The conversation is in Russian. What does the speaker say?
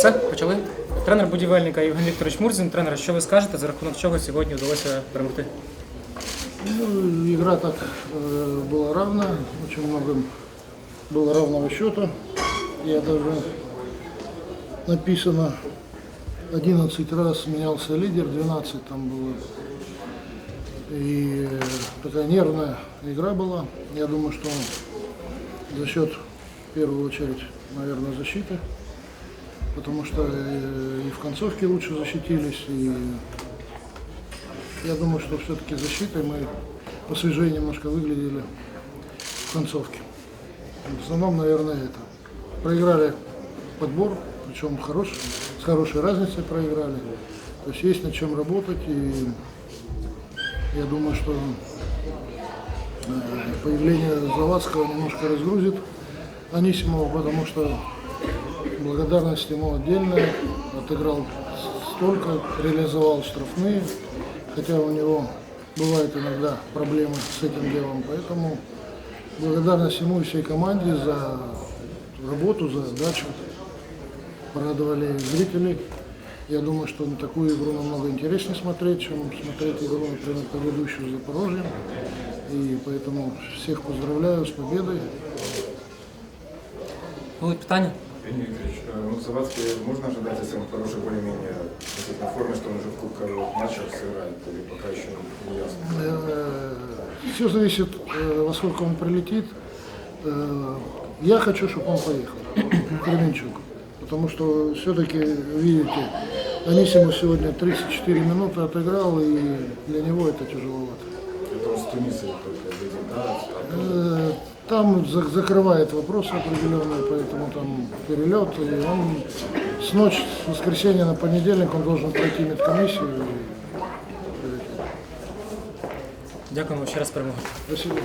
Все, почали. Тренер будівельника Євген Вікторович Мурзін. Тренер, що ви скажете, за рахунок чого сьогодні вдалося перемогти? Ну, игра так э, была равна, очень много было равного счета. Я даже написано 11 раз менялся лидер, 12 там было. И э, такая нервная игра была. Я думаю, что за счет, в первую очередь, наверное, защиты. Потому что э, и в концовке лучше защитились, и я думаю, что все-таки защитой мы посвежее немножко выглядели в концовке. В основном, наверное, это. Проиграли подбор, причем хорош, с хорошей разницей проиграли. То есть есть над чем работать, и я думаю, что э, появление Завадского немножко разгрузит Анисимова, потому что благодарность ему отдельная. Отыграл столько, реализовал штрафные, хотя у него бывают иногда проблемы с этим делом. Поэтому благодарность ему и всей команде за работу, за отдачу. Порадовали зрителей. Я думаю, что на такую игру намного интереснее смотреть, чем смотреть игру, например, предыдущую с Запорожьем. И поэтому всех поздравляю с победой. Були питання? Евгений Викторович, э, ну, Завадский можно ожидать, если он в хорошей более-менее относительно форме, что он уже в кубковых матчах сыграет, или пока еще не ясно? Все зависит, э, во сколько он прилетит. Э, Я хочу, чтобы он поехал, Кременчук. Потому что все-таки, видите, Анисимов сегодня 34 минуты отыграл, и для него это тяжеловато. Это он с Туниса только едет, да? Э, Там за- закрывает вопросы определенные, поэтому там перелет, и он с ночи, с воскресенья на понедельник он должен пройти медкомиссию. и- Дякуємо ще раз перемогу. Спасибо.